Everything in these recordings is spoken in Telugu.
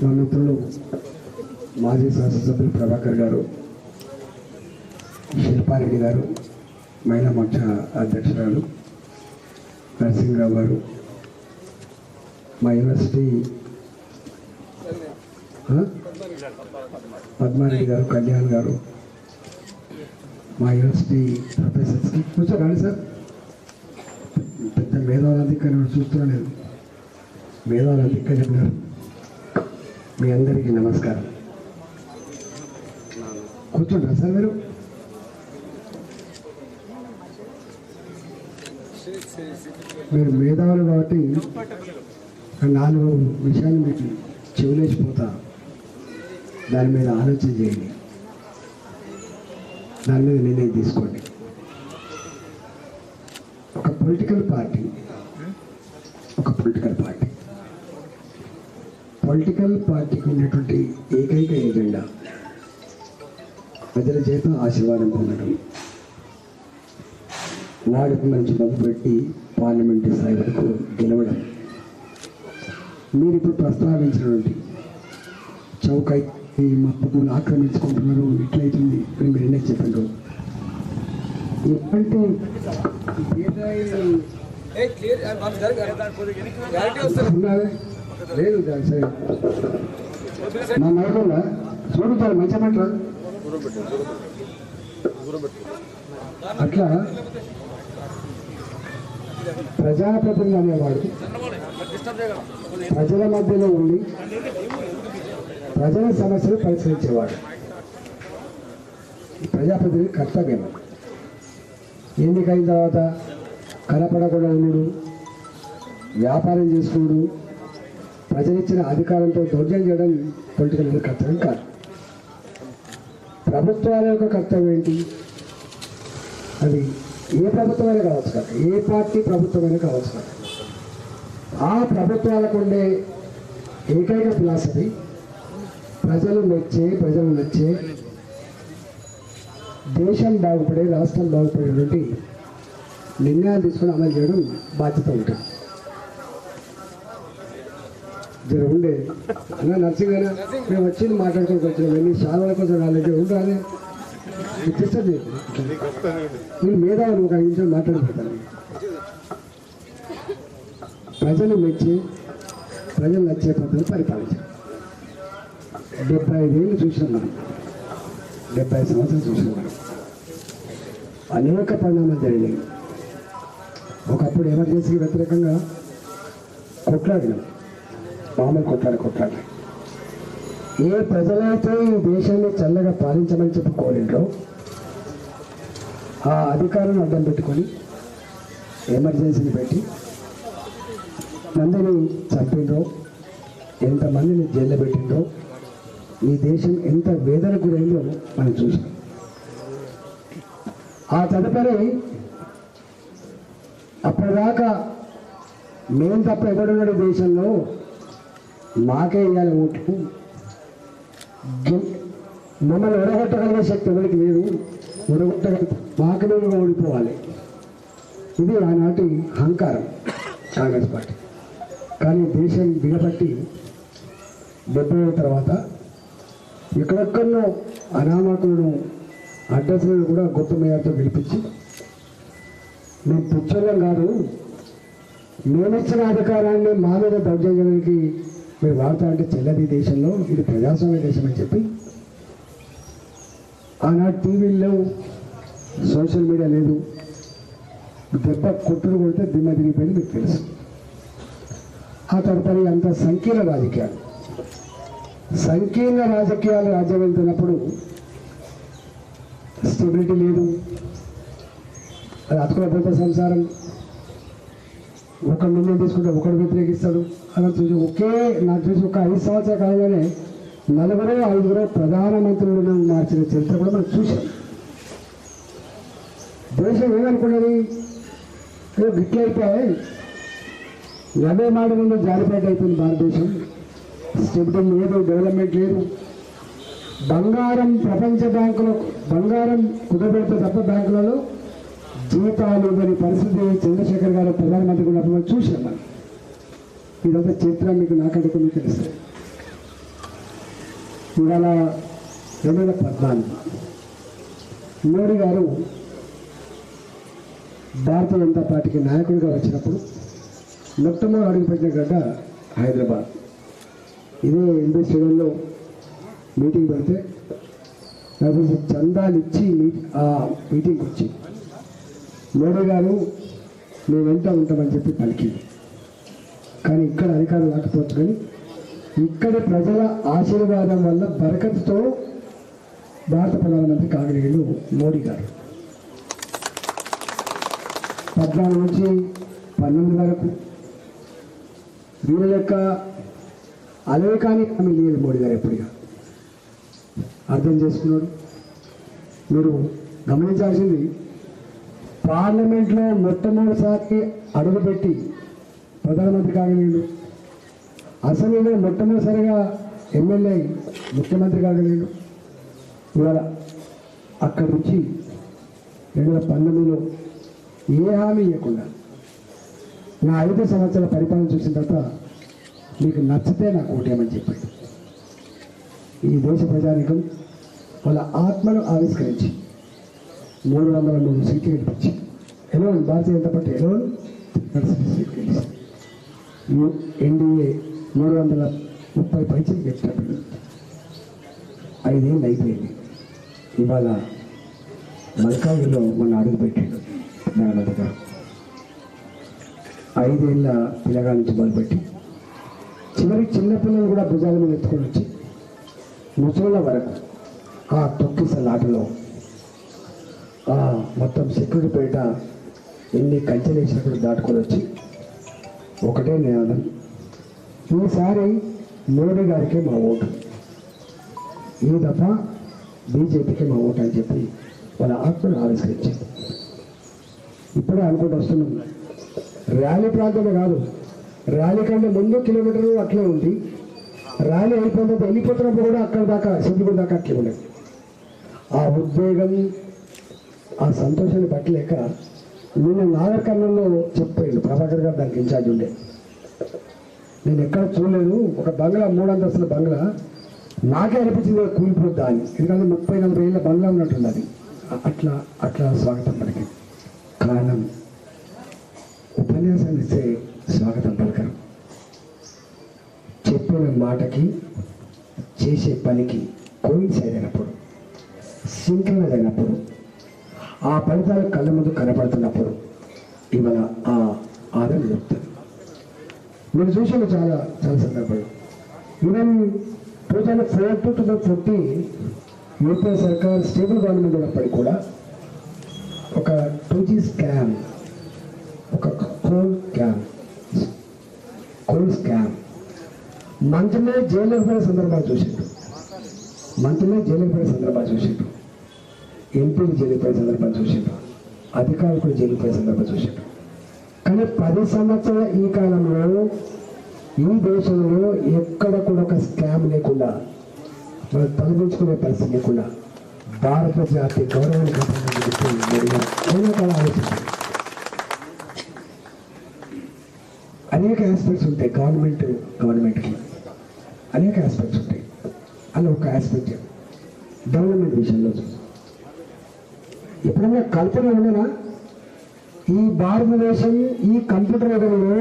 మా మిత్రులు మాజీ శాసనసభ్యులు ప్రభాకర్ గారు శిల్పారెడ్డి గారు మహిళా మోర్చా అధ్యక్షురాలు నరసింహరావు గారు మా యూనివర్సిటీ? పద్మారెడ్డి గారు కళ్యాణ్ గారు మా యూనివర్సిటీ ప్రొఫెసర్స్కి. కూర్చోరాండి సార్. పెద్ద మేధావులంతా ఇక్కడ చూస్తున్నాను నేను మేధావులంతా ఇక్కడ ఉన్నారు మీ అందరికీ నమస్కారం. కూర్చుంటారా సార్ మీరు. మీరు మేధావులు కాబట్టి నాలుగు విషయాలు మీకు చెవులేసిపోతా. దాని మీద ఆలోచన చేయండి. దాని మీద నిర్ణయం తీసుకోండి. ఒక పొలిటికల్ పార్టీ ఒక పొలిటికల్ పార్టీ పొలిటికల్ పార్టీకి ఉన్నటువంటి ఏకైక ఎజెండా ప్రజల చేత ఆశీర్వాదం పొందడం. వాడికి మంచి మొదలుపెట్టి పార్లమెంటు స్థాయి వరకు గెలవడం. మీరు ఇప్పుడు ప్రస్తావించినటువంటి చౌకై ఈ మప్పుకులు ఆక్రమించుకుంటున్నారు. ఇట్లయితుంది అని మీరు ఎన్నో చెప్పండి? ఉన్నదే లేదు సరే. నా నడకుండా చూడుతారు మంచిగా పెట్టరా అట్లా ప్రజాప్రతినిధి అనేవాడు ప్రజల మధ్యలో ఉండి ప్రజల సమస్యలు పరిశీలించేవాడు ప్రజాప్రతినిధి కర్తవ్యం. ఎన్నికైన తర్వాత కనపడకుండా ఉండు వ్యాపారం చేసుకోడు ప్రజలిచ్చిన అధికారంతో దౌర్జన్యం చేయడం పొలిటికల్ కర్తవ్యం కాదు. ప్రభుత్వాల యొక్క కర్తవ్యం ఏంటి? అది ఏ ప్రభుత్వమైనా కావచ్చు కదా ఏ పార్టీ ప్రభుత్వమైనా కావచ్చు కదా. ఆ ప్రభుత్వాలకు ఉండే ఏకైక ఫిలాసఫీ ప్రజలు మెచ్చే ప్రజలు నచ్చే దేశం బాగుపడే రాష్ట్రం బాగుపడేటువంటి నిర్ణయాలు తీసుకొని అమలు చేయడం బాధ్యత ఉంటుంది జర ఉండే. అన్న నర్సింగ్ మేము వచ్చింది మాట్లాడుకోవచ్చు వచ్చినాం. ఎన్ని శాలల కోసం రాలేదు ఉండాలి ఇచ్చేస్తుంది మీరు. మేధావులు ఒక ఐదు నిమిషాలు మాట్లాడిపోతారు ప్రజలు మెచ్చి ప్రజలు నచ్చే పద్ధతి పరిపాలించారు డెబ్బై ఐదేళ్ళు చూసినాం మనం డెబ్బై సంవత్సరాలు చూసినాం మనం అనేక పరిణామాలు జరిగినాయి. ఒకప్పుడు ఎమర్జెన్సీకి వ్యతిరేకంగా కొట్లాడినాం. మామూలు కొట్లాడి కొట్లాడి. ఏ ప్రజలైతే ఈ దేశాన్ని చల్లగా పాలించమని చెప్పి కోరిండ్రో ఆ అధికారాన్ని అడ్డం పెట్టుకొని ఎమర్జెన్సీని పెట్టి మందిని చంపిండ్రో ఎంతమందిని జైల్లో పెట్టిండ్రో ఈ దేశం ఎంత వేదన గురైందో మనం చూసాం ఆ తదుపరి అప్పటిదాకా మేము తప్ప ఎవడున్నాడు దేశంలో? మాకే ఇవ్వాలి ఓట్లు మమ్మల్ని ఓడగొట్టగలిగే శక్తి ఎవరికి లేదు. ఓడగొట్టగలి మాకు మేము ఓడిపోవాలి. ఇది ఆనాటి అహంకారం కాంగ్రెస్ పార్టీ. కానీ దేశం దిగబట్టి డెబ్బై తర్వాత ఎక్కడెక్కడో అనామకులను అడ్రస్లను కూడా గొప్ప మేయర్తో పిలిపించి మేము పుచ్చలం కాదు మేమిచ్చిన అధికారాన్ని మా మీద దౌర్జన్యానికి మీరు వాడతా అంటే చెల్లది దేశంలో ఇది ప్రజాస్వామ్య దేశం అని చెప్పి ఆనాడు టీవీలు లేవు సోషల్ మీడియా లేదు దెబ్బ కొట్టులు కొడితే దిమ్మ తిరిగిపోయింది మీకు తెలుసు. ఆ తదుపరి అంత సంకీర్ణ రాజకీయాలు. సంకీర్ణ రాజకీయాలు రాజ్యం వెళ్తున్నప్పుడు స్టెబిలిటీ లేదు. అది అతుకులపోతే సంసారం ఒకడు నిర్ణయం తీసుకుంటే ఒకడు వ్యతిరేకిస్తాడు. అలా చూసి ఒకే నాకు చూసి ఒక ఐదు సంవత్సరాల కాలంలోనే నలుగురు ఐదుగురు ప్రధానమంత్రులను మార్చిన చరిత్ర కూడా మనం చూసాం దేశం ఏమనుకున్నది? ఏదో నవే నలభై మాట ముందు జారిపేట అయిపోయింది భారతదేశం. చెబుతాం లేదు డెవలప్మెంట్ లేదు. బంగారం ప్రపంచ బ్యాంకులో బంగారం కుదరబెడితే తప్ప బ్యాంకులలో జీతాలు ఇవ్వని పరిస్థితి చంద్రశేఖర్ గారు ప్రధానమంత్రి ఉన్నప్పుడు మనం చూసాం మనం. ఇదంతా చరిత్ర మీకు నాకంటే మీకు తెలుస్తుంది ఇవాళ రెండు వేల పద్నాలుగు మోడీ గారు భారత జనతా పార్టీకి నాయకుడిగా వచ్చినప్పుడు మొట్టమొదటి అడుగుపెట్టిన గడ్డ హైదరాబాద్. ఇదే ఎన్బీ స్టేడియంలో మీటింగ్ పెడితే నాకు చందాలు ఇచ్చి మీ- ఆ మీటింగ్కి వచ్చి మోడీ గారు మేము వెంట ఉంటామని చెప్పి పలికింది. కానీ ఇక్కడ అధికారం రాకపోవచ్చు కానీ ఇక్కడ ప్రజల ఆశీర్వాదం వల్ల బరకత్తో భారత ప్రధానమంత్రి కాగలిగాడు మోడీ గారు. పద్నాలుగు నుంచి పన్నెండు వరకు వీళ్ళ యొక్క అదే కానీ హామీ లేదు మోడీ గారు ఎప్పుడుగా? అర్థం చేసుకున్నాడు? మీరు గమనించాల్సింది పార్లమెంట్లో మొట్టమొదటిసారి అడుగుపెట్టి ప్రధానమంత్రి కాగలిగాడు. అసెంబ్లీలో మొట్టమొదటిసారిగా ఎమ్మెల్యే ముఖ్యమంత్రి కాగలిగాడు. ఇవాళ అక్కడి నుంచి రెండు వేల పంతొమ్మిదిలో ఏ హామీ ఇవ్వకుండా నా ఐదు సంవత్సరాల పరిపాలన చూసిన తర్వాత మీకు నచ్చితే నాకు ఓటేయమని చెప్పాడు. ఈ దేశ ప్రజానికం వాళ్ళ ఆత్మను ఆవిష్కరించి మూడు వందల మూడు సీట్లు గెలిపించి ఎలా భారతీయ జనతా పార్టీ ఎలా సీట్లు గెలిచింది ఎన్డీఏ మూడు వందల ముప్పై పైసలు గెలిచినప్పుడు ఐదేళ్ళు అయిపోయింది. ఇవాళ మల్కాజ్గిరిలో మొన్న అడుగు పెట్టాడు ప్రధానమంత్రి గారు. ఐదేళ్ళ పిల్లగా నుంచి మొదలుపెట్టి చివరికి చిన్నపిల్లలు కూడా భుజాల మీద ఎత్తుకొని వచ్చి ముసళ్ళ వరకు ఆ తొక్కిసలాటలో ఆ మొత్తం సెక్యూరిటీ పేట ఎన్ని కంచెలు వేసినప్పుడు దాటుకొని వచ్చి ఒకటే నినాదం ఈసారి మోడీ గారికి మా ఓటు. ఈ దఫా బీజేపీకి మా ఓటు అని చెప్పి వాళ్ళ ఆత్మను ఆవిష్కరించింది ఇప్పుడే అనుకుంటూ వస్తున్నాం. ర్యాలీ ప్రాంతమే కాదు ర్యాలీ కంటే ముందు కిలోమీటర్లు అట్లే ఉంది. ర్యాలీ అయిపోయిన వెళ్ళిపోతున్నప్పుడు కూడా అక్కడ దాకా సిద్ధిపూర్ దాకా అట్లే ఉండేది ఆ ఉద్వేగం ఆ సంతోషాన్ని పట్టలేక నిన్న నాగర్ కర్ణంలో చెప్పాడు ప్రభాకర్ గారు దానికి ఇన్ఛార్జ్ ఉండే. నేను ఎక్కడ చూడలేదు ఒక బంగ్లా మూడు అంతస్తుల బంగ్లా. నాకే అనిపించింది కూలిపోద్దా అని. ఎందుకంటే ముప్పై నలభై ఏళ్ళ బంగ్లా ఉన్నట్టుంది అది అట్లా అట్లా స్వాగతం పడికి కారణం ఉపన్యాసాన్ని ఇస్తే స్వాగతం పలకరు. చెప్పిన మాటకి చేసే పనికి కోయిన్సైడ్ అయినప్పుడు సింక్రనైజ్ అయినప్పుడు ఆ ఫలితాలు కళ్ళ ముందు కనపడుతున్నప్పుడు ఇవాళ ఆ ఆదరణ దొరుకుతుంది మీరు చూసిన చాలా చాలా సందర్భాలు. Even two thousand four to two thousand fourteen UPA సర్కార్ స్టేబుల్ గవర్నమెంట్ ఉన్నప్పటికీ కూడా ఒక టూ జీ స్కామ్ ఒక కోల్ స్కామ్ కోల్ స్కామ్ మంచమే జైలుకు పోయే సందర్భాలు చూసిండు మంత్రులే జైలుకు పోయే సందర్భాలు చూసిండు ఎంపీలు జైలుకు పోయే సందర్భాలు చూసిండు అధికారులు కూడా జైలుకు పోయే సందర్భాలు చూసిండు కానీ పది సంవత్సరాల ఈ కాలంలో ఈ దేశంలో ఎక్కడ కూడా ఒక స్కామ్ లేకుండా మనం తొలగించుకునే పరిస్థితి లేకుండా భారత జాతి గౌరవాన్ని ఆలోచించారు అనేక ఆస్పెక్ట్స్ ఉంటాయి గవర్నమెంట్ గవర్నమెంట్కి అనేక ఆస్పెక్ట్స్ ఉంటాయి. అలా ఒక ఆస్పెక్ట్ డెవలప్మెంట్ విషయంలో ఎప్పుడైనా కల్పన ఉండేనా ఈ భారతదేశం ఈ కంప్యూటర్ యుగంలో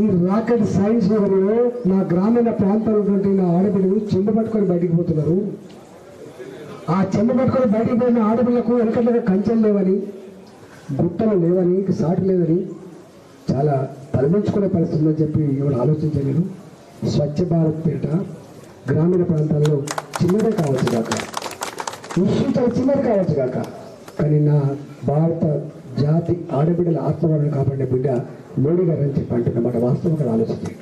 ఈ రాకెట్ సైన్స్ యుగంలో నా గ్రామీణ ప్రాంతాలు ఉన్నటువంటి నా ఆడపిల్లలు చెండు పట్టుకొని బయటికి పోతున్నారు. ఆ చెండు పట్టుకొని బయటికి పోయిన ఆడపిల్లకు వెనకట్లుగా కంచెలు లేవని గుట్టలు లేవని సాటి లేదని చాలా తలదించుకునే పరిస్థితి చెప్పి ఎవరు ఆలోచించలేరు స్వచ్ఛ భారత్ పేట గ్రామీణ ప్రాంతాల్లో చిన్నదే కావచ్చు కాక ఇష్యూ చాలా చిన్నది కావచ్చు కాక కానీ నా భారత జాతి ఆడబిడ్డల ఆత్మగౌరవం కాపాడే బిడ్డ మోడీ గారు అని చెప్పి అంటున్నమాట. వాస్తవంగా ఆలోచించండి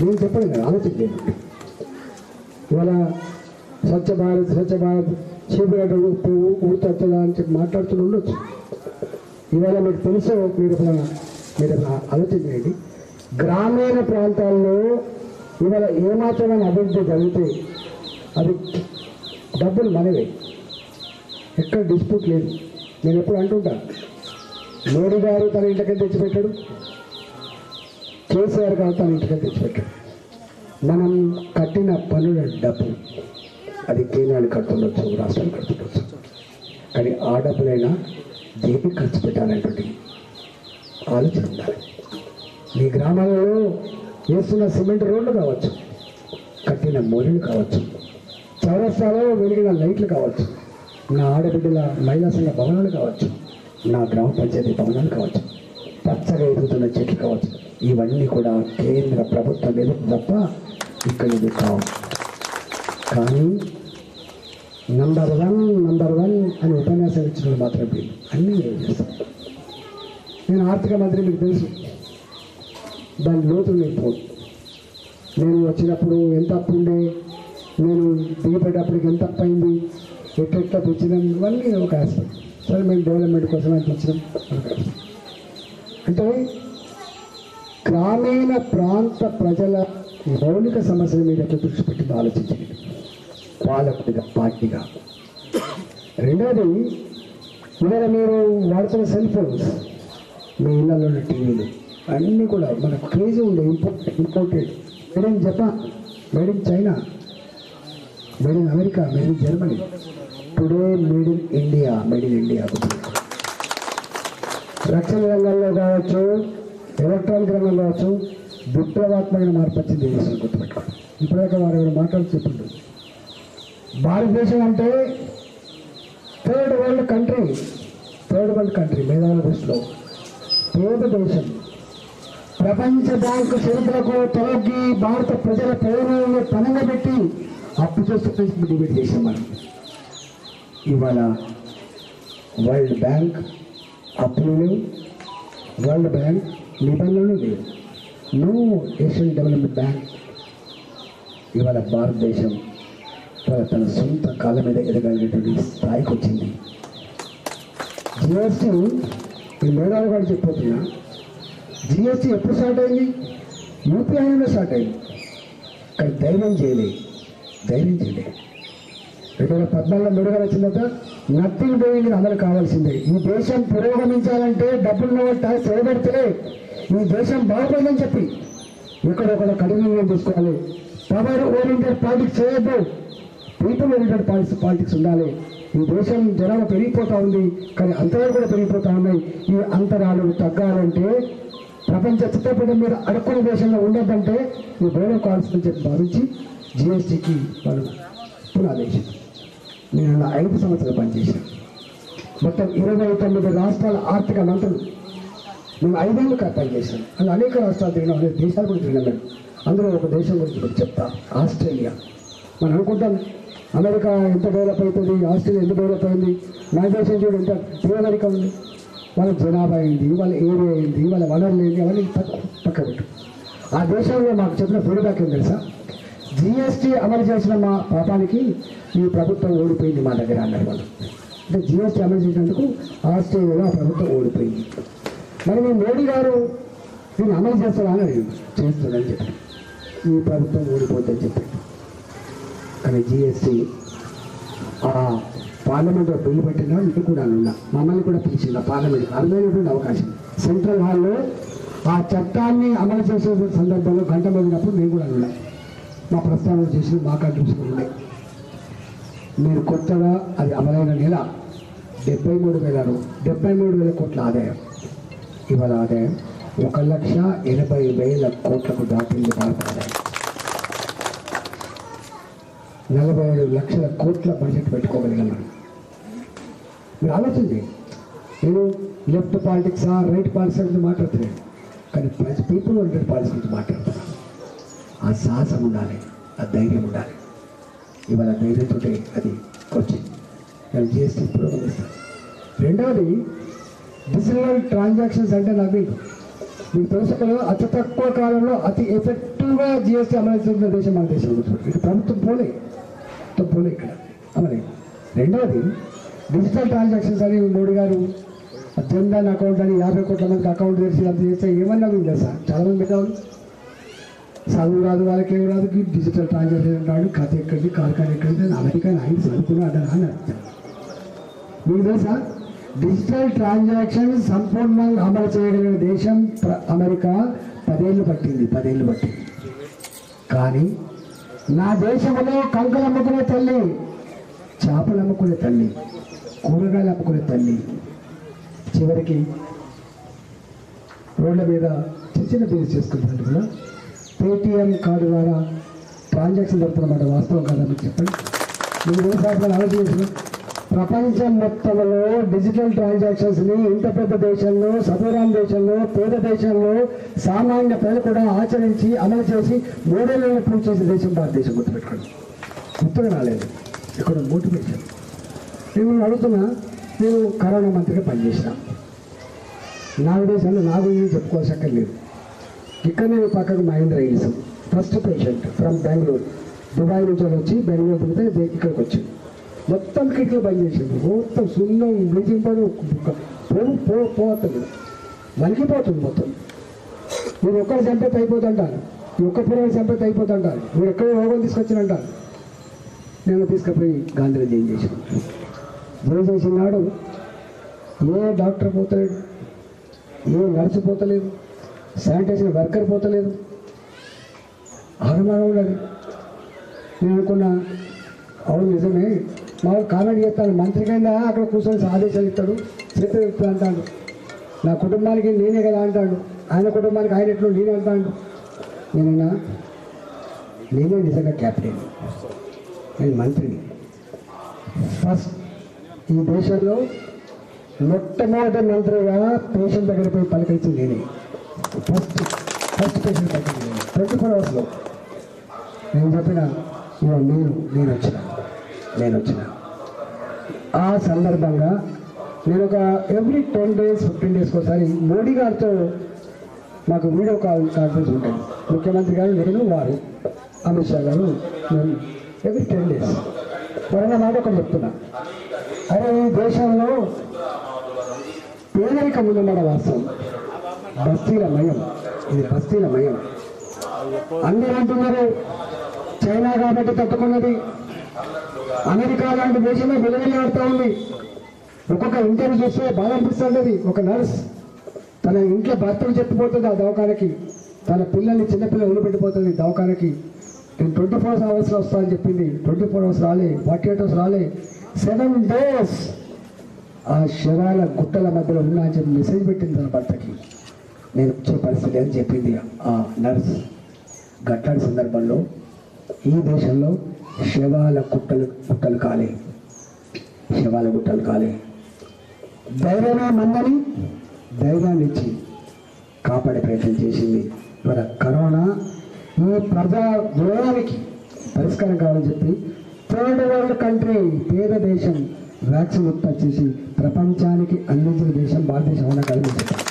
నేను చెప్పండి కదా ఆలోచించలేదు. ఇవాళ స్వచ్ఛ భారత్ స్వచ్ఛ భారత్ చీపుగడ్డలు పువ్వు ఊరుతొచ్చదా అని చెప్పి మాట్లాడుతూ ఉండొచ్చు. ఇవాళ మీకు తెలుసు మీరు మీరు ఆలోచన చేయండి గ్రామీణ ప్రాంతాల్లో ఇవాళ ఏమాత్రమైన అభివృద్ధి జరిగితే అది డబ్బులు మనవే. ఎక్కడ డిస్ప్యూట్ లేదు. నేను ఎప్పుడు అంటుంటా మోడీ గారు తన ఇంటికి తెచ్చిపెట్టాడు కేసీఆర్ గారు తన ఇంటికే తెచ్చిపెట్టాడు. మనం కట్టిన పనుల డబ్బు అది కేంద్రాన్ని కడుతుండొచ్చు రాష్ట్రాన్ని కడుతుండొచ్చు. కానీ ఆ డబ్బులైనా దేనికి ఖర్చు పెట్టాలనేటువంటి ఆలోచన ఉండాలి. మీ గ్రామాలలో వేస్తున్న సిమెంట్ రోడ్లు కావచ్చు కట్టిన మోరీలు కావచ్చు చౌరస్తాలో వెలిగిన లైట్లు కావచ్చు నా ఆడబిడ్డల మహిళా సంఘ భవనాలు కావచ్చు నా గ్రామ పంచాయతీ భవనాలు కావచ్చు పచ్చగా ఎదుగుతున్న చెట్లు కావచ్చు ఇవన్నీ కూడా కేంద్ర ప్రభుత్వం మీద తప్ప ఇక్కడ ఇది కావు. కానీ నంబర్ వన్ నంబర్ వన్ అని ఉపన్యాసం ఇచ్చిన వాళ్ళు అన్నీ చేస్తాను నేను ఆర్థిక మంత్రి మీకు తెలుసు. దాని లోతు నేను నేను వచ్చినప్పుడు ఎంత అప్పు ఉండే నేను దిగిపోయేటప్పటికి ఎంత అప్పు అయింది ఎట్లెట్లా తెచ్చినాం ఇవన్నీ ఒక ఆస్పెక్ట్ సరే మేము డెవలప్మెంట్ కోసం అని తెచ్చినాం అంటే గ్రామీణ ప్రాంత ప్రజల మౌలిక సమస్యల మీద దృష్టి పెట్టింది ఆలోచించండి పాలకుడిగా పార్టీగా. రెండవది ఇవాళ మీరు వాడుతున్న సెల్ ఫోన్స్ మీ ఇళ్ళలో ఉన్న టీవీలు అన్నీ కూడా మనకు క్రేజీ ఉండే import imported made in Japan made in China made in America made in Germany today made in India made in India రక్షణ రంగంలో కావచ్చు ఎలక్ట్రానిక్ రంగంలో కావచ్చు విప్లవాత్మకమైన మార్పు వచ్చింది దేశం గుర్తుపెట్టుకోండి ఇప్పటిదాకా వారు ఎవరు మాట్లాడి చెప్పిండు. భారతదేశం అంటే third world country third world country మేధావుల దృష్టిలో. పేద దేశం. ప్రపంచ బ్యాంకు షరతులకు తొలగి భారత ప్రజల ప్రయోజనాలను తనగబెట్టి పెట్టి అప్పు చేస్తున్న డిబేట్ చేసాం మనం. ఇవాళ వరల్డ్ బ్యాంక్ అప్పులు లేవు. వరల్డ్ బ్యాంక్ నిబంధనలు లేవు. నో ఏషియన్ డెవలప్మెంట్ బ్యాంక్ ఇవాళ భారతదేశం ఇవాళ తన సొంత కాళ్ళ మీద ఎదగలిగేటువంటి స్థాయికి వచ్చింది. జిఎస్టీ ఈ మేడాలు గారు చెప్పిపోతున్నా జిఎస్టీ ఎప్పుడు స్టార్ట్ అయింది? యూపీఐలో స్టార్ట్ అయింది. కానీ ధైర్యం చేయలేదు ధైర్యం చేయలేదు రెండు వేల పద్నాలుగులో మెడుగా వచ్చిన తర్వాత నథింగ్ డూయింగ్ అమలు కావాల్సిందే. ఈ దేశం పురోగమించాలంటే డబ్బులు ట్యాక్స్ చేయబడతలే ఈ దేశం బాగుపడదని చెప్పి ఎక్కడొక్కడ కఠినంగా తీసుకోవాలి. పవర్ ఓరియంటెడ్ పాలిటిక్స్ చేయొద్దు. పీపుల్ ఓరియంటెడ్ పాలిటిక్స్ పాలిటిక్స్ ఉండాలి. ఈ దేశం జనాలు పెరిగిపోతూ ఉంది. కానీ అంతరాలు కూడా పెరిగిపోతూ ఉన్నాయి. ఈ అంతరాలు తగ్గాలంటే ప్రపంచ చిత్రపటం మీద అడుక్కునే దేశంలో ఉండొద్దంటే ఈ బోర్డర్ కాల్స్ అని చెప్పి భావించి జిఎస్టీకి వాళ్ళు పునాదేశం నేను అలా ఐదు సంవత్సరాలు పనిచేశాను. మొత్తం ఇరవై తొమ్మిది రాష్ట్రాల ఆర్థిక మంత్రులు. మేము ఐదేళ్ళు పనిచేశాను. అలా అనేక రాష్ట్రాలు తిరిగినాం అనేక దేశాలు కూడా తిరిగినాం అందులో ఒక దేశం గురించి మీకు చెప్తా. ఆస్ట్రేలియా. మనం అనుకుంటాం అమెరికా ఎంత డెవలప్ అవుతుంది ఆస్ట్రేలియా ఎంత డెవలప్ అయింది నా దేశం చూడు ఎంత ప్రీ ఉంది. వాళ్ళ జనాభా అయింది వాళ్ళ ఏరియా అయింది వాళ్ళ వనరులు ఏంటి అవన్నీ పక్క పక్క పెట్టు. ఆ దేశంలో మాకు చెప్పిన ఫీడ్బ్యాక్ ఏం తెలుసా? జిఎస్టీ అమలు చేసిన మా పాపానికి ఈ ప్రభుత్వం ఓడిపోయింది మా దగ్గర అన్నారు వాళ్ళు. అంటే జిఎస్టీ అమలు చేసినందుకు ఆస్ట్రేలియాలో ఆ ప్రభుత్వం ఓడిపోయింది. మరి మీ మోడీ గారు దీన్ని అమలు చేస్తారా అని అడిగింది చేస్తుందని చెప్పి ఈ ప్రభుత్వం ఓడిపోద్దని చెప్పి కానీ జిఎస్టీ ఆ పార్లమెంట్లో బిల్లు పెట్టినా నేను కూడా ఉన్నా మమ్మల్ని కూడా పిలిచిందా పార్లమెంట్ అరుదైనటువంటి అవకాశం. సెంట్రల్ హాల్లో ఆ చట్టాన్ని అమలు చేసే సందర్భంలో గంట మోగినప్పుడు నేను కూడా ఉన్నా మా ప్రస్తావన చేసి మా కంట్రిబ్యూషన్ ఉన్నాయి మీరు కొత్తగా అది అమలైన నెల డెబ్బై మూడు వేల డెబ్బై మూడు వేల కోట్ల ఆదాయం. ఇవాళ ఆదాయం ఒక లక్ష ఎనభై వేల కోట్లకు దాటింది భారత ఆదాయం. నలభై ఐదు లక్షల కోట్ల బడ్జెట్ పెట్టుకోగలిగాం మీరు ఆలోచన చేయండి నేను లెఫ్ట్ పాలిటిక్సా రైట్ పాలిటిక్స్ గురించి మాట్లాడుతున్నాను. కానీ ప్రతి పీపుల్ వంటి పాలిటిక్స్ గురించి మాట్లాడుతున్నాను. ఆ సాహసం ఉండాలి ఆ ధైర్యం ఉండాలి. ఇవాళ ధైర్యంతో అది వచ్చింది. నేను జిఎస్టీ పురోగమిస్తాను. రెండవది డిజిటల్ ట్రాన్సాక్షన్స్ అంటే నాకు మీకు తెలుసు కదా అతి తక్కువ కాలంలో అతి ఎఫెక్టివ్గా జిఎస్టీ అమలు చేసిన దేశం మన దేశం. గుర్తుపెట్టుకోండి. ఇది ప్రభుత్వం పోలే. ప్రభుత్వం పోలే ఇక్కడ. అమలే రెండవది డిజిటల్ ట్రాన్సాక్షన్స్ అని మోడీ గారు జన్ధన్ అకౌంట్ అని యాభై కోట్ల మందికి అకౌంట్ తెరిచి అంత చేస్తే ఏమన్నా ఉందా సార్ చాలా మంది పెట్టాలి చదువు రాదు వాళ్ళకి ఏం రాదు. డిజిటల్ ట్రాన్సాక్షన్ రాడు కథ ఎక్కడిది కార్ఖాన ఎక్కడిది అమెరికా ఆయన చదువుకున్నాడు అని అర్థం మీకు తెలుసా? డిజిటల్ ట్రాన్సాక్షన్ సంపూర్ణంగా అమలు చేయగలిగిన దేశం ప్ర- అమెరికా పదేళ్ళు పట్టింది పదేళ్ళు పట్టింది. కానీ నా దేశంలో కంకలు అమ్ముకునే తల్లి చేపలు అమ్ముకునే తల్లి కూరగాయలు అమ్ముకునే తల్లి చివరికి రోడ్ల మీద చిన్న చిన్న బిజినెస్ చేసుకుంటున్నారు కదా. పేటిఎం కార్డు ద్వారా ట్రాన్సాక్షన్ జరుపుతున్నమాట వాస్తవం కదా మీకు చెప్పండి? మీరు ఏ శాఖలు ఆలోచించిన ప్రపంచం మొత్తంలో డిజిటల్ ట్రాన్సాక్షన్స్ని ఇంత పెద్ద దేశంలో సదూరాం దేశంలో పేద దేశంలో సామాన్య ప్రజలు కూడా ఆచరించి అమలు చేసి మూడేళ్ళలో పూర్తి చేసే దేశం భారతదేశం గుర్తుపెట్టుకోండి. గుర్తుగా రాలేదు. ఇక్కడ మోటివేషన్. నేను అడుగుతున్నా నేను కరోనా మంత్రిగా పనిచేసిన. నాలుగు ఉద్దేశంలో నా గురించి చెప్పుకోసక్కర్లేదు ఇక్కడ నేను పక్కకు Mahendra ఇల్సం first patient from Bengaluru Dubai నుంచి వచ్చి బెంగళూరు తిరిగితే ఇక్కడికి వచ్చింది మొత్తం కిట్లో పనిచేసింది మొత్తం సున్నం బ్లీచింగ్ పౌడర్ పో పో పోతుంది వలికిపోతుంది మొత్తం. మీరు ఒక్కరు చంపేత అయిపోతుంటారు. ఈ ఒక్క పిల్లలు చంపేత అయిపోతుంటారు. మీరు ఎక్కడ రోగం తీసుకొచ్చినంటారు. నేను తీసుకుపోయి గాంధీ జయం చేసిన జైన్ చేసినాడు ఏ డాక్టర్ పోతలేడు ఏ నర్సు పోతలేదు శానిటేషన్ వర్కర్ పోతలేదు. ఆగమాగం ఉండదు నేను అనుకున్నా అవును నిజమే మాకు కామెంట్ చేస్తాను మంత్రి కింద అక్కడ కూర్చొని ఆదేశాలు ఇస్తాడు చేతులు ఇస్తాడు అంటాడు. నా కుటుంబానికి నేనే కదా అంటాడు ఆయన కుటుంబానికి ఆయన ఎట్లు నేనే అంటాడు. నేనన్నా నేనే నిజంగా క్యాప్టెన్. నేను మంత్రిని. ఫస్ట్ ఈ దేశంలో మొట్టమొదటి మంత్రిగా పేషెంట్ దగ్గర పోయి పలకరించింది నేనే. ఫస్ట్ ఫస్ట్ పేషెంట్ పలకరించింది ట్వంటీ ఫోర్ అవర్స్లో నేను చెప్పిన "ఇదిగో నేను నేను వచ్చిన. నేను వచ్చిన. ఆ సందర్భంగా నేను ఒక ఎవ్రీ టెన్ డేస్ ఫిఫ్టీన్ డేస్కి ఒకసారి మోడీ గారితో మాకు వీడియో కాల్ కాన్ఫరెన్స్ ఉంటుంది. ముఖ్యమంత్రి గారు నేను వారు అమిత్ షా గారు నేను ఎవ్రీ టెన్ డేస్ వరణ మాట ఒకటి చెప్తున్నా. అరే ఈ దేశంలో పేదరికం ఉందన్నమాట వాస్తవం. బస్తీల మయం. ఇది బస్తీల మయం. అందరూ అంటున్నారు చైనా కాబట్టి తట్టుకున్నది. అమెరికా లాంటి దేశమే వెలువెల్లాడుతూ ఉంది. ఒక్కొక్క ఇంటర్వ్యూ చూస్తే బాధ అనిపిస్తుంటది. ఒక నర్స్ తన ఇంట్లో భర్తకు చెప్పిపోతుంది ఆ దవాఖానకి. తన పిల్లల్ని చిన్నపిల్లలు వదిలిపెట్టిపోతుంది దవాఖానకి. నేను ట్వంటీ ఫోర్ అవర్స్లో వస్తా అని చెప్పింది. ట్వంటీ ఫోర్ అవర్స్ రాలే ఫార్టీ ఎయిట్ అవర్స్ రాలే. సెవెన్ డేస్ ఆ శవాల గుట్టల మధ్యలో ఉన్నా అని చెప్పి మెసేజ్ పెట్టింది తన భర్తకి. నేను వచ్చే పరిస్థితి అని చెప్పింది ఆ నర్స్. గట్లాడి సందర్భంలో ఈ దేశంలో శవాల గుట్టలు గుట్టలు కాలే. శవాల గుట్టలు కాలే. ధైర్యమే మందని ధైర్యాన్ని ఇచ్చి కాపాడే ప్రయత్నం చేసింది. ఇవాళ కరోనా ఈ ప్రజా ద్రోహానికి పరిష్కారం కావాలని చెప్పి థర్డ్ వరల్డ్ కంట్రీ పేద దేశం వ్యాక్సిన్ ఉత్పత్తి చేసి ప్రపంచానికి అందించిన దేశం భారతదేశం అవునా కాదని చెప్పారు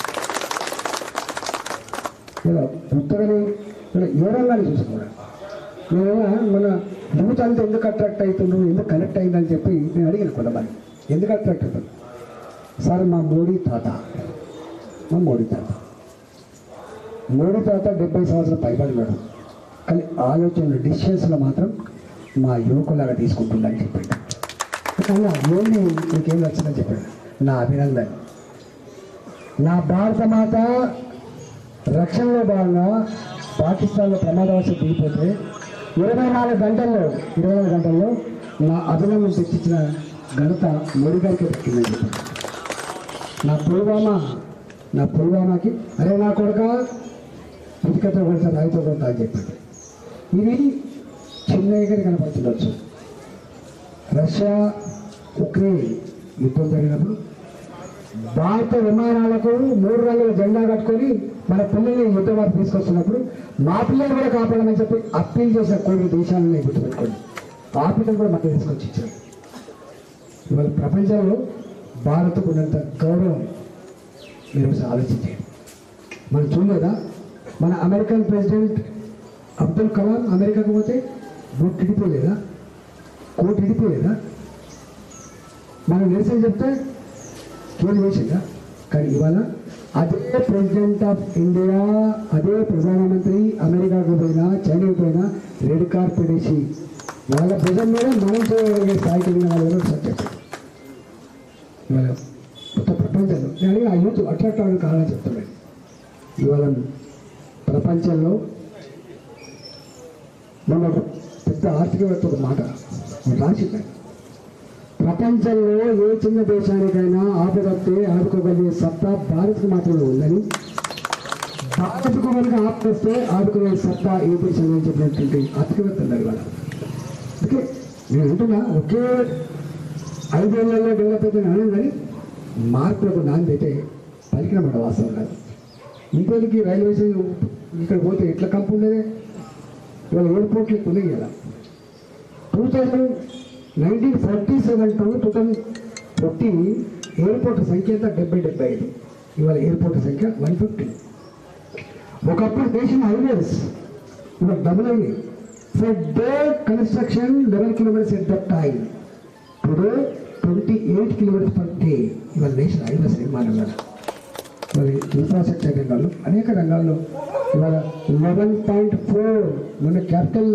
ఇలా ఉత్తరని ఏ రంగాన్ని నేను మన యూత్ అంతా ఎందుకు అట్రాక్ట్ అవుతున్నావు ఎందుకు కనెక్ట్ అయిందని చెప్పి నేను అడిగిన కొంతమంది. ఎందుకు అట్రాక్ట్ అవుతుంది? సార్ మా మోడీ తాత. మా మోడీ తాత. మోడీ తాత డెబ్బై సంవత్సరాలు పైబడినాడు కానీ ఆలోచనలు డిసిషన్స్లో మాత్రం మా యువకులాగా తీసుకుంటుందని చెప్పాడు. అన్నా ఓన్లీ నీకేం నచ్చిందని చెప్పాడు? నా అభినందన నా భారత మాత రక్షణలో భాగంగా పాకిస్తాన్లో ప్రమాదవశ దిగిపోతే ఇరవై నాలుగు గంటల్లో ఇరవై నాలుగు గంటల్లో నా అభినందన తెచ్చిచ్చిన ఘనత మోడీ గారికి పెట్టిందని చెప్పాడు. నా పుల్వామా నా పుల్వామాకి అరే నా కొడుక ఇటుకతో కొడతా రాయితో కొడతా అని చెప్పాడు. ఇది చిన్నగా కనపడుతుండొచ్చు రష్యా ఉక్రెయిన్ యుద్ధం జరిగినప్పుడు భారత విమానాలకు మూడు రంగుల జెండా కట్టుకొని మన పిల్లల్ని యుద్ధం వారు తీసుకొస్తున్నప్పుడు మా పిల్లలు కూడా కాపాడమని చెప్పి అప్పీల్ చేసిన కొన్ని దేశాలని గుర్తుపెట్టుకోండి ఆ పిల్లలు కూడా మనకి తీసుకొచ్చి ఇచ్చారు. ఇవాళ ప్రపంచంలో భారత్కు ఉన్నంత గౌరవం మీరు ఒకసారి ఆలోచించండి. మనం చూడలేదా? మన అమెరికన్ ప్రెసిడెంట్ అబ్దుల్ కలాం అమెరికాకు పోతే బొట్టు ఇడిపోలేదా? కోటి ఇడిపోలేదా? మనం నిరసన చెప్తే కేసు వేసిందా? కానీ ఇవాళ అదే ప్రెసిడెంట్ ఆఫ్ ఇండియా అదే ప్రధానమంత్రి అమెరికాకు పోయినా చైనాకు పోయినా రెడ్ కార్పెట్ వేసి వాళ్ళ ప్రజల మీద మనం చేయగలిగే స్థాయికి వెళ్ళిన వాళ్ళు ఎవరో? ఒకసారి ప్రపంచంలో నేను ఆ యూత్ అట్రాక్ట్ అవ్వడానికి కావాలని చెప్తున్నాను. ఇవాళ ప్రపంచంలో మన పెద్ద ఆర్థికవేత్త మాట రాసింది. ప్రపంచంలో ఏ చిన్న దేశానికైనా ఆపదత్తే ఆదుకోగలిగే సత్తా భారత్కు మాత్రమే ఉందని భారత్కు కనుక ఆపదొస్తే ఆదుకునే సత్తా ఏ దేశం అని చెప్పినటువంటి ఆర్థికవేత్త ఉన్నారు ఇవాళ. అందుకే నేను అంటున్నా ఒకే ఐదేళ్ళలో డెవలప్ అయితే అనం కానీ మార్పులకు నాంది అయితే పలికిన మాట వాస్తవం కాదు. ఇంకోటికి రైల్వే స్టేషన్ ఇక్కడ పోతే ఎట్లా కంపు ఉండేది? ఇవాళ ఎయిర్పోర్ట్లు ఎక్కువ ఉన్నాయి కదా two thousand nineteen forty seven to two thousand fifty airport సంఖ్య అంతా డెబ్బై డెబ్బై ఐదు. ఇవాళ ఎయిర్పోర్ట్ సంఖ్య వన్ ఫిఫ్టీ ఒకప్పుడు దేశం హైవేస్ ఇవాళ డబుల్ అయింది for day construction eleven kilometres at the time today twenty eight kilometres per day ఇవాళ నేషనల్ హైవేస్ నిర్మాణం కదా. మరి ఇన్ఫ్రాస్ట్రక్చర్ రంగాల్లో అనేక రంగాల్లో ఇవాళ లెవెన్ పాయింట్ ఫోర్ మన క్యాపిటల్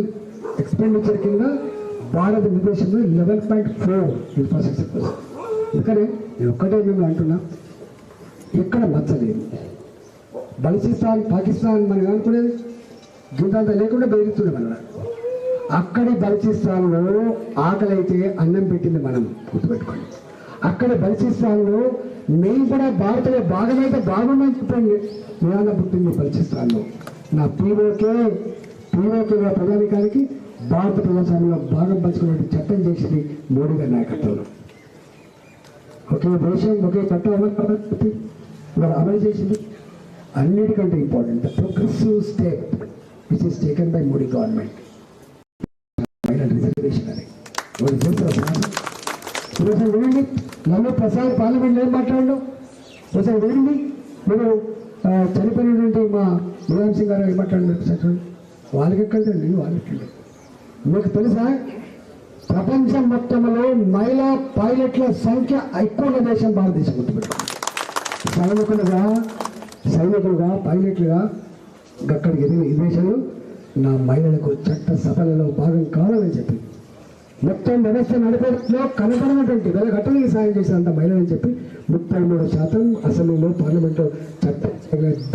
ఎక్స్పెండిచర్ కింద భారత విదేశంలో లెవెన్ పాయింట్ ఫోర్ ఇన్ఫ్రాస్ట్రక్చర్ కోసం అందుకనే నేను ఒక్కటే మేము అంటున్నా ఎక్కడ మచ్చలేదు. బలిచిస్తాన్ పాకిస్తాన్ మనం అనుకునేది గింతంత లేకుండా బెదిరిస్తుండే మన అక్కడి బలిచిస్తాన్లో ఆకలి అయితే అన్నం పెట్టింది మనం గుర్తుపెట్టుకోండి. అక్కడ బలిచిస్తాన్లో మేము కూడా భారతలో భాగమైతే భాగమని చెప్పండి నిరాన పుట్టింది బలిచిస్తాన్లో నా పీఓకే పీఓకే ప్రజాధికారికి భారత ప్రజాస్వామ్యంలో భాగం పంచుకునే చట్టం చేసింది మోడీ గారి నాయకత్వంలో. ఒకే దేశం ఒకే చట్టం అమలు వారు అమలు చేసింది. అన్నిటికంటే important progressive step which is taken by Modi government reservation అని ఒకసారి వినండి. నన్ను ప్రసాద్ పార్లమెంట్లో ఏం మాట్లాడడం? ఒకసారి వినండి. మీరు చనిపోయినటువంటి మా ములాయం సింగ్ గారు ఏం మాట్లాడినారు ఒకసారి వాళ్ళకి ఎక్కడండి వాళ్ళకి మీకు తెలుసా? ప్రపంచం మొత్తంలో మహిళా పైలట్ల సంఖ్య ఎక్కువ ఉన్న దేశం భారతదేశం సైనికులుగా సైనికులుగా పైలట్లుగా అక్కడికి ఎదిగిన ఈ దేశంలో నా మహిళలకు చట్ట సభలలో భాగం కావాలని చెప్పింది మొత్తం వ్యవస్థ నడిపేలో కనపడినటువంటి వేల గట్టలకి సాయం చేసినంత మహిళలని చెప్పి ముప్పై మూడు శాతం అసెంబ్లీలో పార్లమెంట్లో చట్ట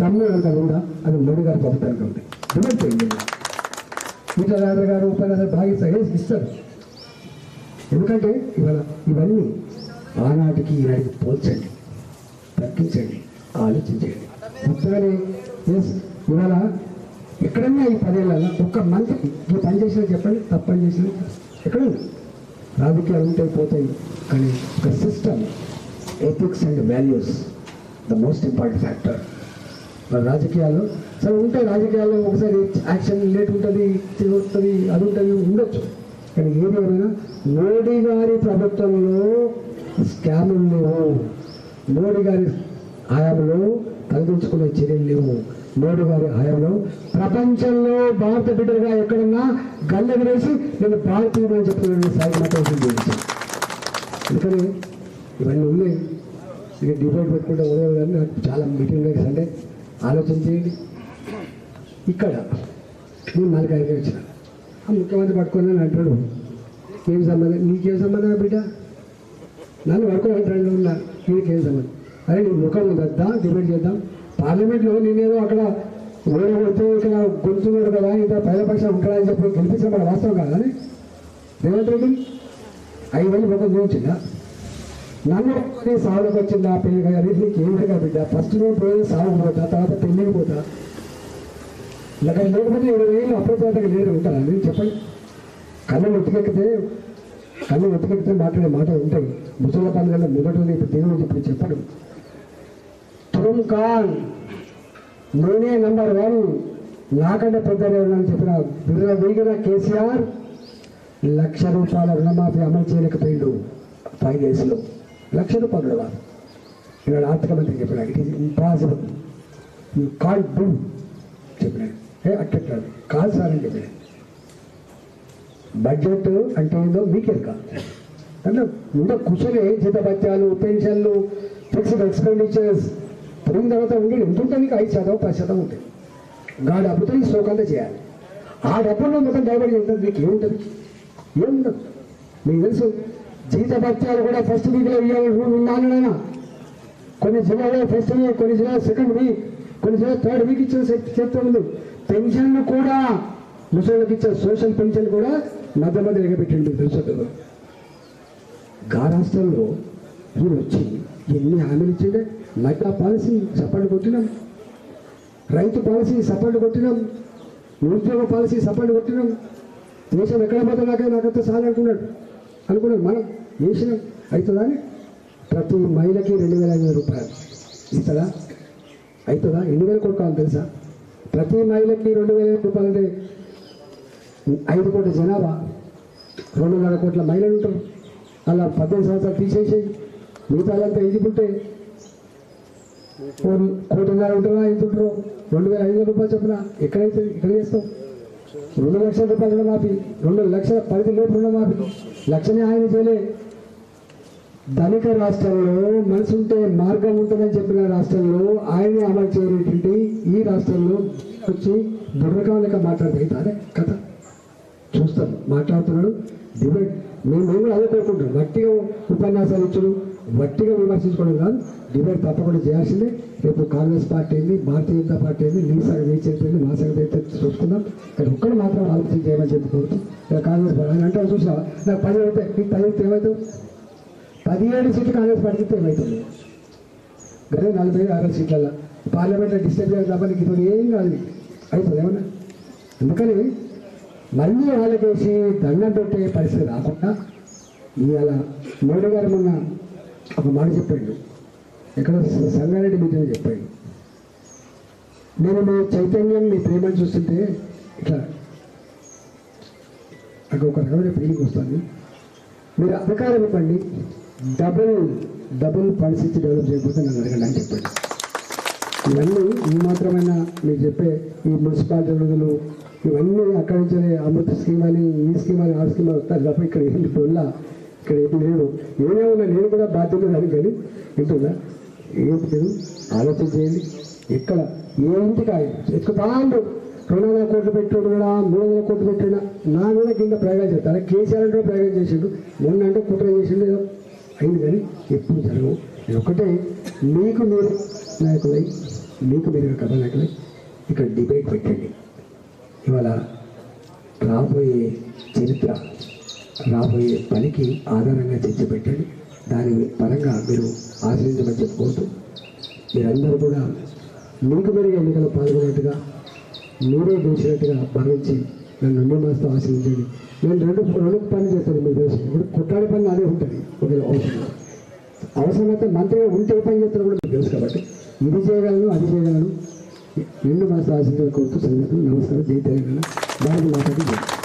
దమ్ము ఎంత ఉందా అది మోడీ గారి ప్రభుత్వానికి ఉంది. డిమాండ్ చేయండి. గారు ఉపన్యాసాలు బాగా ఇస్తారు ఇస్తారు. ఎందుకంటే ఇవాళ ఇవన్నీ ఆనాటికి ఈనాటికి పోల్చండి తగ్గించండి ఆలోచించండి. కొత్తగానే ఎస్ ఇవాళ ఎక్కడన్నా ఈ పదేళ్ళ ఒక్క మంత్రి ఈ పని చేసినా చెప్పండి తప్పని చేసినా ఎక్కడ రాజకీయాలు ఉంటాయి పోతాయి కానీ ఒక system ethics and values the most important factor మరి రాజకీయాలు సరే ఉంటాయి రాజకీయాల్లో ఒకసారి యాక్షన్ లేట్ ఉంటుంది వస్తుంది అది ఉంటుంది ఉండొచ్చు. కానీ ఏదేమైనా మోడీ గారి ప్రభుత్వంలో స్కాములు లేవు. మోడీ గారి హయాంలో తగ్గించుకునే చర్యలు లేవు. మోడీ గారి హయాంలో ప్రపంచంలో భారత బిడ్డలుగా ఎక్కడన్నా గల్లెగరేసి నేను భారతీయుడు అని చెప్పిన సాయి మాత్రం అందుకని ఇవన్నీ ఉన్నాయి. ఇక డిబేట్ పెట్టుకుంటే ఉదయం కానీ నాకు చాలా మీటింగ్ లేదు సండే. ఆలోచన చేయండి. ఇక్కడ నేను నాలుగు ఐదు వచ్చిన. ఆ ముఖ్యమంత్రి పట్టుకున్నాను అంటాడు ఏం సంబంధం? నీకేం సంబంధం బిడ్డ? నన్ను పట్టుకోమంటాడు ఉన్నారు నీకేం సంబంధం? అరే నీ ముఖం ఉందా? డిబేట్ చేద్దాం. పార్లమెంట్లో నేనేదో అక్కడ ఓడి కొడితే ఇక్కడ గొంతున్నాడు కదా ఇంత ప్రజాపక్షం ఉంటాడా అని చెప్పి గెలిపించిన మన వాస్తవం కాదని రేవంత్ రెడ్డి ఐదు వేలు ముఖం చూపించిందా? నన్ను ఒక్కరి సాగులకు వచ్చిందా పెళ్ళి గారి నీకు ఏమిటిగా బిడ్డ ఫస్ట్ నేను పోయి సాగుకు పోతా తర్వాత పెళ్ళికి పోతా. లేక లేకపోతే ఇరవై వేలు అప్రచాతకి లేదు ఉంటారా? నేను చెప్పండి. కళ్ళు ఉతికెక్కితే కళ్ళు ఉతికెక్కితే మాట్లాడే మాట ఉంటాయి ముసల పని మొదటి ఇప్పుడు దేవుడు చెప్పి చెప్పడం. తురుమ్ ఖాన్ నేనే నంబర్ వన్ నాకంటే పెద్ద అని చెప్పిన బిర్ర వీగిన కేసీఆర్ లక్ష రూపాయల రుణమాఫీ అమలు చేయలేకపోయిండు ఫైవ్ డేస్లో లక్ష రూపాయలు రుణమాఫీ ఇక్కడ ఆర్థిక మంత్రి చెప్పిన it is impossible you call do చెప్పినాడు. ఏ అట్టట్టాడు కాదు. సార్ అని చెప్పినాడు. బడ్జెట్ అంటే ఏందో మీకెరక అంటే ముందు కూర్చొని జీతభత్యాలు పెన్షన్లు ఫిక్స్డ్ ఎక్స్పెండిచర్స్ పోయిన తర్వాత ఉండి ఎంత ఉంటుంది నీకు ఐదు శాతం పది శాతం ఉంటుంది గా డబ్బుతో ఈ శోకంతా చేయాలి. ఆ డబ్బుల్లో మొత్తం డైవర్ట్ ఉంటుంది మీకు ఏముంటుంది? ఏముండదు మీకు తెలుసు జీత భత్యాలు కూడా ఫస్ట్ వీక్లో ఇవ్వాలి రూల్ ఉన్నానైనా కొన్ని జిల్లాలో ఫస్ట్ వీక్ కొన్ని జిల్లాలో సెకండ్ వీక్ కొన్ని జిల్లాలో థర్డ్ వీక్ ఇచ్చిన చరి- చరిత్ర ఉంది పెన్షన్లు కూడా ముసలికి ఇచ్చే సోషల్ పెన్షన్ కూడా మధ్య మధ్య ఎగబెట్టండి మీకు తెలుసు గా రాష్ట్రంలో వీరు వచ్చి ఎన్ని హామీలు ఇచ్చిండే? మహిళా పాలసీ సపోర్ట్ కొట్టినాం. రైతు పాలసీ సపోర్ట్ కొట్టినాం. నిరుద్యోగ పాలసీ సపోర్ట్ కొట్టినాం. దేశం ఎక్కడ పోతున్నాకే నాకంతా సార్ అనుకున్నాడు. అనుకున్నాడు. మనం చేసినాం. అవుతుందా అని? ప్రతి మహిళకి రెండు వేల ఐదు రూపాయలు. ఇస్తుందా? అవుతుందా ఎన్ని వేలు కొట్టుకోవాలి తెలుసా? ప్రతి మహిళకి రెండు వేల రూపాయలు అంటే ఐదు కోట్ల జనాభా. రెండున్నర కోట్ల మహిళలు ఉంటారు. అలా పద్దెనిమిది సంవత్సరాలు తీసేసి మిగతా వాళ్ళంతా ఎలిజిబుల్టే కోటిన్నర ఉంటుందా ఎంత రెండు వేల ఐదు వందల రూపాయలు చెప్పిన ఎక్కడైతే ఇక్కడ చేస్తాం? రెండు లక్షల రూపాయలు రుణమాఫీ రెండు లక్షల పరిధి లోపు రుణమాఫీ లక్షనే ఆయన చేయలే. ధనిక రాష్ట్రంలో మనసు ఉంటే మార్గం ఉంటుందని చెప్పిన రాష్ట్రంలో ఆయనే అమలు చేయనటువంటి ఈ రాష్ట్రంలో వచ్చి దుర్రకం లెక్క మాట్లాడితే కథ. చూస్తాం. మాట్లాడుతున్నాడు. డిబేట్. మేము మేము అదే కోరుకుంటాం గట్టిగా ఉపన్యాసాలు ఇచ్చుడు. వట్టిగా విమర్శించుకోవడం కాదు డిబేట్ తప్పకుండా చేయాల్సిందే. రేపు కాంగ్రెస్ పార్టీ ఏంది భారతీయ జనతా పార్టీ ఏంది నీ సగం నీ చెప్పింది మా సగం అయితే చూసుకుందాం కానీ ఒక్కడు మాత్రం ఆలోచన చేయమని చెప్పి కోరుతూ కాంగ్రెస్ పార్టీ ఆయన అంటే చూసా నాకు పది అయితే నీకు పది అయితే ఏమవుతావు పదిహేడు సీట్లు కాంగ్రెస్ పార్టీకి ఏమవుతుంది గదే నలభై అరవై సీట్లలో పార్లమెంట్లో డిస్టర్బ్ చేయాలి తప్ప నీకు ఇది ఏం కాదు అవుతుంది ఏమన్నా? అందుకని మళ్ళీ వాళ్ళకేసి దండం పెట్టే పరిస్థితి రాకుండా ఇవాళ మోడీ గారు మొన్న ఒక మాట చెప్పాడు. ఇక్కడ సంగారెడ్డి మీటింగ్ చెప్పాడు. నేను మీ చైతన్యం మీ ప్రేమను చూస్తుంటే ఇట్లా నాకు ఒక రకమైన ఫీలింగ్ వస్తుంది. మీరు అధికారం ఇవ్వండి. డబుల్ డబుల్ పరిస్థితి డెవలప్ చేయకపోతే నన్ను అడగండి అని చెప్పాడు. ఇవన్నీ ఈ మాత్రమైన మీరు చెప్పే ఈ మున్సిపాలిటీ నిధులు ఇవన్నీ అక్కడి నుంచి అమృత స్కీమ్ అని ఈ స్కీమ్ అని ఆ స్కీమ్ అని వస్తారు తప్ప ఇక్కడ వెళ్ళి డొల్లా ఇక్కడ ఏంటి లేదు. ఏమే ఉన్నా నేను కూడా బాధ్యత దానికి కానీ వింటుందా ఏంటి లేదు ఆలోచన చేయండి ఎక్కడ ఏ ఇంటికి ఎక్కుతాండు రెండు వందల కోట్లు పెట్టాడు కూడా మూడు వందల కోట్లు పెట్టాడు నా మీద కింద ప్రయోగాలు చేస్తారు కేసీఆర్ అంటే ప్రయోగం చేసిండు. మొన్న అంటే కుట్ర చేసిండు అయింది కానీ ఎప్పుడు జరగవు. ఒకటే మీకు మీరు నాయకులై మీకు మీరు కథ నాయకులై ఇక్కడ డిబేట్ పెట్టండి. ఇవాళ రాబోయే చరిత్ర రాబోయే పనికి ఆధారంగా చర్చ దాని పరంగా మీరు ఆశ్రయించమని చెప్పుకోవద్దు. మీరందరూ కూడా మీకు మీరు ఎన్నికల్లో పాల్గొన్నట్టుగా మీరే గెలిచినట్టుగా భావించి నన్ను అన్ని మనసుతో ఆశ్రయించండి. నేను రెండు రెండు పనులు చేస్తాను మీకు తెలుసు ఇప్పుడు కొట్టాడి పని అదే ఉంటుంది ఒక అవసరం అవసరమైతే మంత్రిగా ఉంటే పని చేస్తారో కూడా మీకు తెలుసు కాబట్టి. ఇది చేయగలను అది చేయగలను. నిన్ను మనసు ఆశించాలని కోరుతూ సంగతి నమస్కారం జై తెలంగాణ. భారత మాతకి